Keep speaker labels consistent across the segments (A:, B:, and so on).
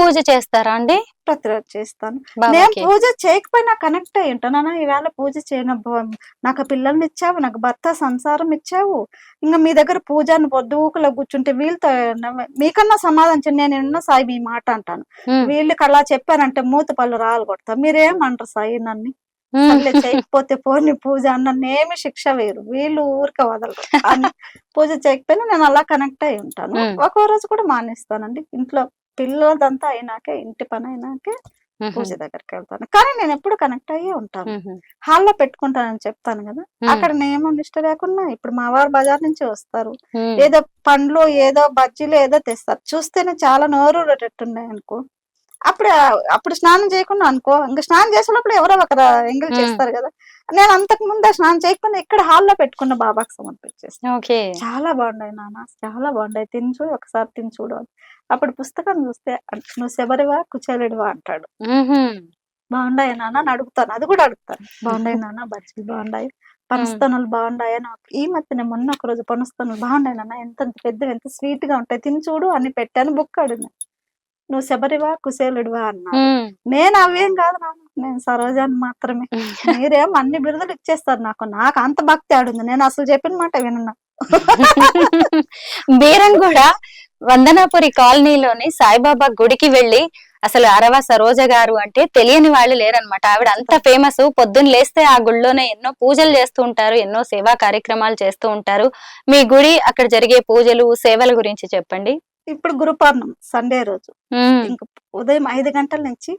A: పూజ చేస్తారా అండి?
B: ప్రతిరోజు చేస్తాను. నేను పూజ చేయకపోయినా కనెక్ట్ అయి ఉంటాను. నాన్న ఈవేళ పూజ చేయను నాకు పిల్లల్ని ఇచ్చావు నాకు భర్త సంసారం ఇచ్చావు. ఇంకా మీ దగ్గర పూజ అని పొద్దుకులో కూర్చుంటే వీళ్ళతో మీకన్నా సమాధానం. నేను ఎన్నో సాయి మీ మాట అంటాను. వీళ్ళకి అలా చెప్పానంటే మూత పళ్ళు రాలు కొడతా మీరేమంటారు సాయి నన్ను? చేయకపోతే పోని పూజ నన్ను ఏమి శిక్ష వేరు. వీళ్ళు ఊరికే వదలరు. పూజ చేయకపోయినా నేను అలా కనెక్ట్ అయి ఉంటాను. ఒక్కో రోజు కూడా మానేస్తానండి. ఇంట్లో పిల్లలదంతా అయినాకే ఇంటి పని అయినాకే పూజ దగ్గరికి వెళ్తాను కానీ నేను ఎప్పుడు కనెక్ట్ అయ్యే ఉంటాను. హాల్లో పెట్టుకుంటానని చెప్తాను కదా. అక్కడ నియమం నిష్ట లేకుండా ఇప్పుడు మా వారు బజార్ నుంచి వస్తారు. ఏదో పండ్లు ఏదో బజ్జీలు ఏదో తెస్తారు. చూస్తేనే చాలా నోరూరేటట్టున్నాయి అనుకో అప్పుడు అప్పుడు స్నానం చేయకుండా అనుకో ఇంకా స్నానం చేసేటప్పుడు ఎవరో ఒకరు ఎంగిల్. చేస్తారు కదా. నేను అంతకు ముందే స్నానం చేయకుండా ఇక్కడ హాల్లో పెట్టుకున్న బాబాకి సమర్పించేస్తాను
A: ఓకే.
B: చాలా బాగున్నాయి నాన్న చాలా బాగున్నాయి. తిని చూడు ఒకసారి తిని చూడు అని. అప్పుడు పుస్తకం చూస్తే నువ్వు శబరివా కుచేలుడివా అంటాడు. బాగున్నాయి నాన్న అని అడుగుతాను అది కూడా అడుగుతాను. బాగున్నాయి నాన్న బజ్జీలు బాగున్నాయి పనస్తనులు బాగున్నాయి అని ఒక- ఈ మధ్య నేను మొన్న ఒక రోజు పనస్తనులు బాగున్నాయి నాన్న ఎంత పెద్దవి ఎంత స్వీట్గా ఉంటాయి తిని చూడు అని పెట్టాను బుక్ అడిగిన నువ్వు శబరివా కుశేలుడివా అన్నా నేను అవేం కాదు నాన్న నేను సరోజాన్ని మాత్రమే. మీరేం అన్ని బిరుదులు ఇచ్చేస్తారు నాకు. నాకు అంత భక్తి ఆడుంది. నేను అసలు చెప్పిన మాట వినన్నా
A: బీరంగూడ వందనాపురి కాలనీలోని సాయిబాబా గుడికి వెళ్ళి అసలు అరవ సరోజ గారు అంటే తెలియని వాళ్ళు లేరనమాట ఆవిడ అంత ఫేమస్. పొద్దున్న లేస్తే ఆ గుడిలోనే ఎన్నో పూజలు చేస్తూ ఉంటారు ఎన్నో సేవా కార్యక్రమాలు చేస్తూ ఉంటారు. మీ గుడి అక్కడ జరిగే పూజలు సేవల గురించి చెప్పండి.
B: ఇప్పుడు గురు పౌర్ణమి సండే రోజు. ఇంక ఉదయం ఐదు గంటల నుంచి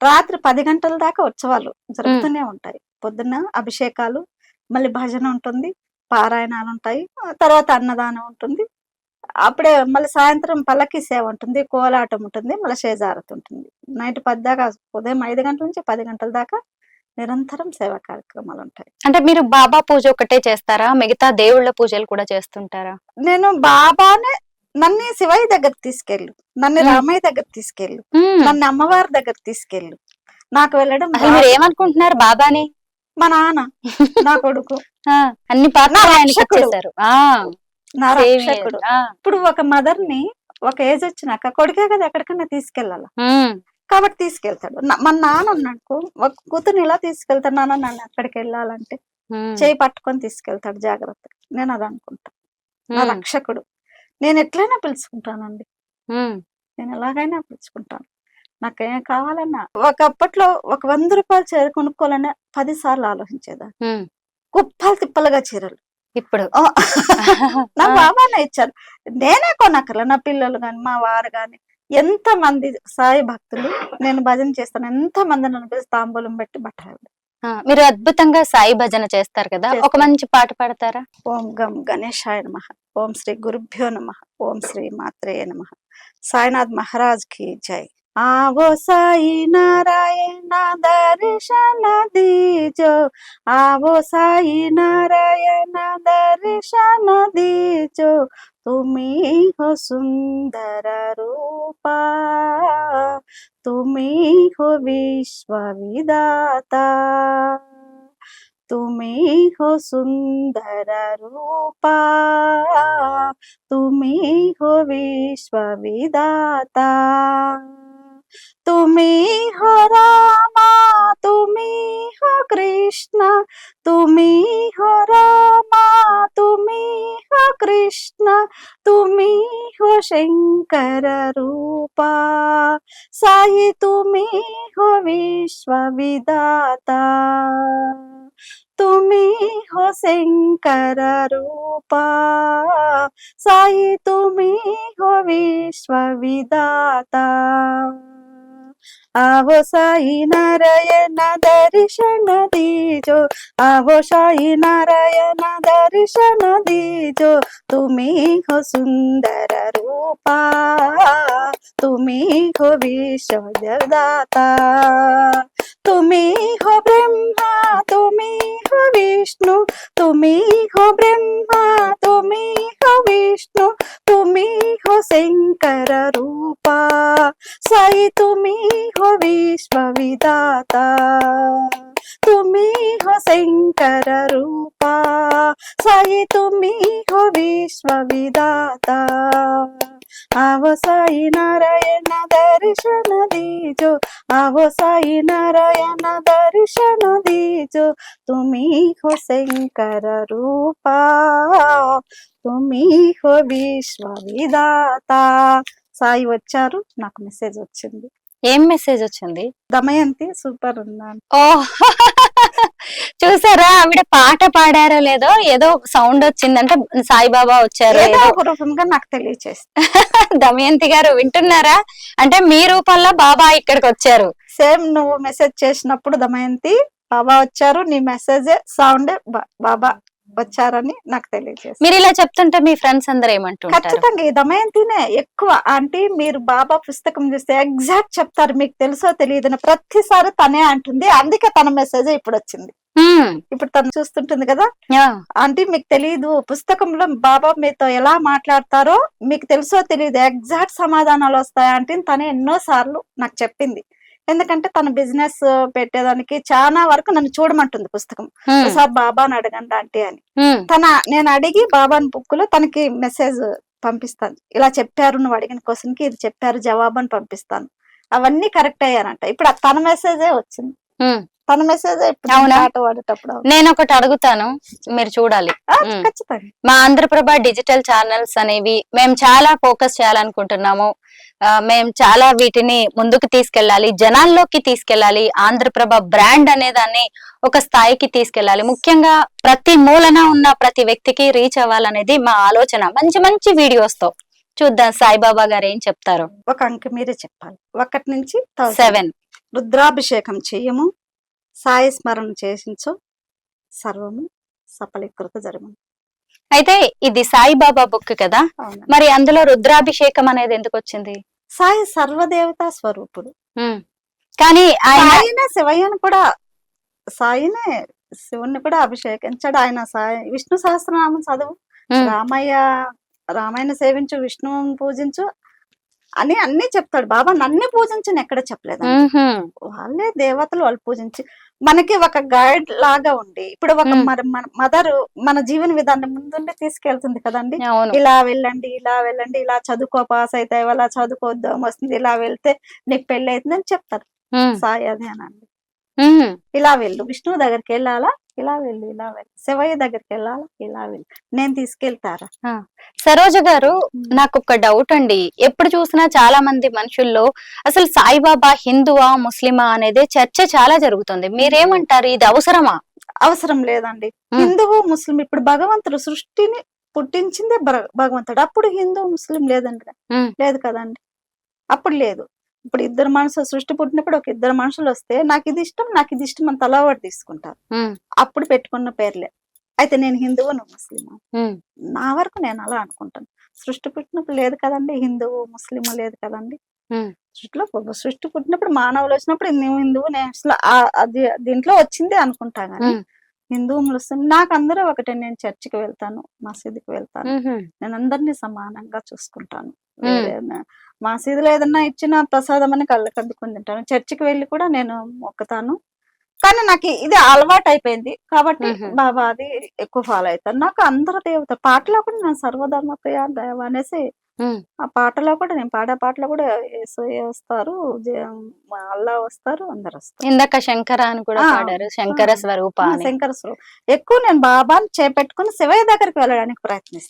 B: రాత్రి పది గంటల దాకా ఉత్సవాలు జరుగుతూనే ఉంటాయి. పొద్దున్న అభిషేకాలు మళ్ళీ భజన ఉంటుంది పారాయణాలు ఉంటాయి తర్వాత అన్నదానం ఉంటుంది. అప్పుడే మళ్ళీ సాయంత్రం పల్లకి సేవ ఉంటుంది కోలాటం ఉంటుంది మళ్ళీ షేజారత్ ఉంటుంది. నైట్ పది దాకా ఉదయం ఐదు గంటల నుంచి పది గంటల దాకా నిరంతరం సేవా కార్యక్రమాలు ఉంటాయి.
A: అంటే మీరు బాబా పూజ ఒకటే చేస్తారా? మిగతా దేవుళ్ళ పూజలు కూడా చేస్తుంటారా?
B: నేను బాబానే నన్ను శివయ్య దగ్గర తీసుకెళ్ళు నన్ను. రామయ్య దగ్గర తీసుకెళ్ళు నన్ను అమ్మవారి దగ్గర తీసుకెళ్ళు. నాకు వెళ్ళడం
A: మీరు ఏమనుకుంటున్నారు బాబాని?
B: మా నాన్న నా కొడుకు.
A: అన్ని
B: నా రక్షకుడు. ఇప్పుడు ఒక మదర్ని ఒక ఏజ్ వచ్చినాక కొడుకే కదా ఎక్కడికన్నా తీసుకెళ్ళాలి? కాబట్టి తీసుకెళ్తాడు. మన నాన్న ఉన్నాడు ఒక కూతుర్ని ఇలా తీసుకెళ్తాడు నాన్న నన్ను అక్కడికి వెళ్ళాలంటే? చేయి పట్టుకొని తీసుకెళ్తాడు జాగ్రత్తగా నేను అది అనుకుంటా. నా రక్షకుడు. నేను ఎట్లయినా పిలుచుకుంటానండి. నేను ఎలాగైనా పిలుచుకుంటాను. నాకేం కావాలన్నా ఒకప్పట్లో ఒక వంద రూపాయలు చీర కొనుక్కోవాలన్నా పది సార్లు ఆలోచించేదాన్ని.
A: ఉమ్.
B: కుప్పలు తిప్పలుగా చీరలు.
A: ఇప్పుడు.
B: నా
A: ఆ.
B: బాబానే ఇచ్చారు. నేనే కొనక్కర్లే నా పిల్లలు గాని మా వారు గాని. ఎంత మంది సాయి భక్తులు నేను భజన చేస్తాను ఎంత మంది నన్ను పిలిచి తాంబూలం పెట్టి బట్టలు
A: మీరు అద్భుతంగా సాయి భజన చేస్తారు కదా ఒక. మంచి పాట పాడతారా?
B: ఓం గం గణేశాయ నమ. ఓం శ్రీ గురుభ్యో నమ ఓం శ్రీ మాత్రే నమ సాయినాథ్ మహారాజ్ కి జై ఆవో సాయి నారాయణ దర్శన దీజో ఆవో సాయి నారాయణ దర్శన దీజో తుమి హో సుందర రూపా తుమి హో విశ్వ విదాతా তুমি হো সুন্দর রূপা তুমি হো বিশ্ববিদাতা তুমি হো রামা তুমি হো কৃষ্ণ তুমি হো রামা তুমি হো কৃষ্ণ তুমি হো শঙ্কর রূপা সাই তুমি হো বিশ্ববিদাতা তুমি হো শঙ্কর রূপা সাই তুমি হো বিশ্ববিদাতা આવો સાઈ નારાયણ દર્શન દીજો આવો સાઈ નારાયણ દર્શન દીજો তুমি হো সুন্দর রূপা, তুমি হো বিশ্বদাতা, তুমি হো ব্রহ্মা, তুমি হো বিষ্ণু, তুমি হো ব্রহ্মা, তুমি হো বিষ্ণু, তুমি হো শঙ্কর রূপা, সাই তুমি হো हो विश्वविदाता तुम्ही हो शंकर रूपा साई तुम्ही हो विश्वविदाता आवो साई नारायण दर्शन दीजो आवो साई नारायण दर्शन दीजो तुम्ही हो शंकर रूपा तुम्ही हो విశ్వవిదాత సాయి వచ్చారు నాకు మెసేజ్ వచ్చింది
A: ఏం మెసేజ్ వచ్చింది?
B: దమయంతి సూపర్ ఉన్నాను
A: ఓ చూసారా? ఆవిడ పాట పాడారో లేదో ఏదో సౌండ్ వచ్చిందంటే సాయిబాబా వచ్చారు
B: ఏదో ఒక రూపంగా నాకు తెలియచేస్తుంది
A: దమయంతి గారు వింటున్నారా? అంటే మీ రూపంలో బాబా ఇక్కడికి వచ్చారు.
B: సేమ్ నువ్వు మెసేజ్ చేసినప్పుడు దమయంతి బాబా వచ్చారు నీ మెసేజ్ సౌండ్ బాబా. వచ్చారని నాకు తెలియజేస్తుంది
A: మీరు ఇలా చెప్తుంటే మీ ఫ్రెండ్స్ అందరు ఏమంటుంటారు?
B: ఖచ్చితంగా ఈ దమయంతినే ఎక్కువ అంటే మీరు బాబా పుస్తకం చూస్తే ఎగ్జాక్ట్ చెప్తారు మీకు తెలుసో తెలియదు ప్రతిసారి తనే అంటుంది. అందుకే తన మెసేజ్ ఇప్పుడు వచ్చింది. ఇప్పుడు తను చూస్తుంటుంది కదా? అంటే మీకు తెలియదు పుస్తకంలో బాబా మీతో ఎలా మాట్లాడతారో మీకు తెలుసో తెలియదు ఎగ్జాక్ట్ సమాధానాలు వస్తాయి అంటే తను ఎన్నో సార్లు నాకు చెప్పింది. ఎందుకంటే తన బిజినెస్ పెట్టేదానికి చాలా వరకు నన్ను చూడమంటుంది పుస్తకం. ఒకసారి బాబాని అడగండి అంటే అని. తన నేను అడిగి బాబాని బుక్లో తనకి మెసేజ్ పంపిస్తాను. ఇలా చెప్పారు నువ్వు అడిగిన క్వశ్చన్కి ఇది చెప్పారు జవాబు అని పంపిస్తాను. అవన్నీ కరెక్ట్ అయ్యారంట. ఇప్పుడు తన మెసేజే వచ్చింది. తన మెసేజ్
A: నేను ఒకటి అడుగుతాను మీరు చూడాలి. మా ఆంధ్రప్రభ డిజిటల్ ఛానల్స్ అనేవి మేము చాలా ఫోకస్ చేయాలనుకుంటున్నాము. మేము చాలా వీటిని ముందుకు తీసుకెళ్ళాలి జనాల్లోకి తీసుకెళ్ళాలి ఆంధ్రప్రభ బ్రాండ్ అనే దాన్ని ఒక స్థాయికి తీసుకెళ్ళాలి. ముఖ్యంగా ప్రతి మూలన ఉన్న ప్రతి వ్యక్తికి రీచ్ అవ్వాలనేది మా ఆలోచన. మంచి మంచి వీడియోస్తో. చూద్దాం సాయిబాబా గారు ఏం చెప్తారు.
B: ఒక అంకె మీరే చెప్పాలి. ఒకటి నుంచి.
A: సెవెన్
B: రుద్రాభిషేకం చెయ్యము. సాయి స్మరణ చేసించు. సర్వము సఫలీకృత జరగము
A: అయితే ఇది సాయిబాబా బుక్ కదా? మరి అందులో రుద్రాభిషేకం అనేది ఎందుకు వచ్చింది?
B: సాయి సర్వదేవతా స్వరూపుడు.
A: కానీ ఆయన
B: శివయ్యను కూడా సాయినే శివుణ్ణి కూడా అభిషేకించాడు ఆయన సాయి. విష్ణు సహస్రనామం చదువు. రామయ్య రామాయణ సేవించు విష్ణువుని పూజించు అని అన్ని చెప్తాడు. బాబా నన్ను పూజించు ఎక్కడ చెప్పలేదు వాళ్ళే దేవతలు వాళ్ళు పూజించి మనకి ఒక గైడ్ లాగా ఉండి ఇప్పుడు ఒక. మరి మన మదర్ మన జీవన విధానం ముందుండి తీసుకెళ్తుంది కదండి. ఇలా వెళ్ళండి ఇలా వెళ్ళండి ఇలా చదువుకో పాస్ అయితే ఇలా చదువుకోద్దాం వస్తుంది ఇలా వెళ్తే నీకు పెళ్ళి అవుతుందని చెప్తారు.
A: ఉమ్,
B: సాయి అదే అనండి. ఇలా వెళ్ళు. విష్ణువు దగ్గరికి వెళ్ళాలా? ఇలా వెళ్ళు ఇలా వెళ్ళు. శివయ్య దగ్గరికి వెళ్ళాలా? ఇలా వెళ్ళు. నేను తీసుకెళ్తారా?
A: సరోజ గారు నాకు ఒక డౌట్ అండి. ఎప్పుడు చూసినా చాలా మంది మనుషుల్లో అసలు సాయిబాబా హిందువా ముస్లిమా అనేది చర్చ చాలా జరుగుతుంది. మీరేమంటారు? ఇది అవసరమా?
B: అవసరం లేదండి. హిందువు ముస్లిం ఇప్పుడు భగవంతుడు సృష్టిని పుట్టించిందే భగ- భగవంతుడు. అప్పుడు హిందూ ముస్లిం లేదండి. లేదు కదండి. అప్పుడు లేదు. ఇప్పుడు ఇద్దరు మనుషులు సృష్టి పుట్టినప్పుడు ఒక ఇద్దరు మనుషులు వస్తే నాకు ఇది ఇష్టం నాకు ఇది ఇష్టం అని తలవాడు తీసుకుంటారు. అప్పుడు పెట్టుకున్న పేర్లే. అయితే నేను హిందువు నువ్వు నా వరకు నేను అలా అనుకుంటాను. సృష్టి పుట్టినప్పుడు లేదు కదండి హిందువు ముస్లిం లేదు కదండి. సృష్టిలో సృష్టి పుట్టినప్పుడు మానవులు వచ్చినప్పుడు నువ్వు హిందువు నేను అసలు ఆ- అది దీంట్లో వచ్చింది అనుకుంటా కానీ. హిందువు ముస్లిం నాకు అందరూ ఒకటే నేను చర్చికి వెళ్తాను మసీదుకి వెళ్తాను. నేను అందరినీ సమానంగా చూసుకుంటాను. మసీదులో ఏదన్నా ఇచ్చిన ప్రసాదం అని కళ్ళ కద్దుకుని తింటాను. చర్చికి వెళ్ళి కూడా నేను మొక్కుతాను. కానీ నాకు ఇది అలవాటు అయిపోయింది. కాబట్టి. బాబా అది ఎక్కువ ఫాలో అవుతాను. నాకు అందరు దేవత పాటలో కూడా నేను సర్వధర్మ ప్రియ దైవ అనేసి ఆ పాటలో కూడా నేను పాడే పాటలో కూడా వస్తారు అల్లా వస్తారు అందరు వస్తారు.
A: ఇందాక శంకర అని కూడా పాడారు. శంకర స్వరూప
B: శంకర స్వరూపం. ఎక్కువ నేను బాబాని చేపెట్టుకుని శివయ్య దగ్గరికి వెళ్ళడానికి ప్రయత్నిస్తాను.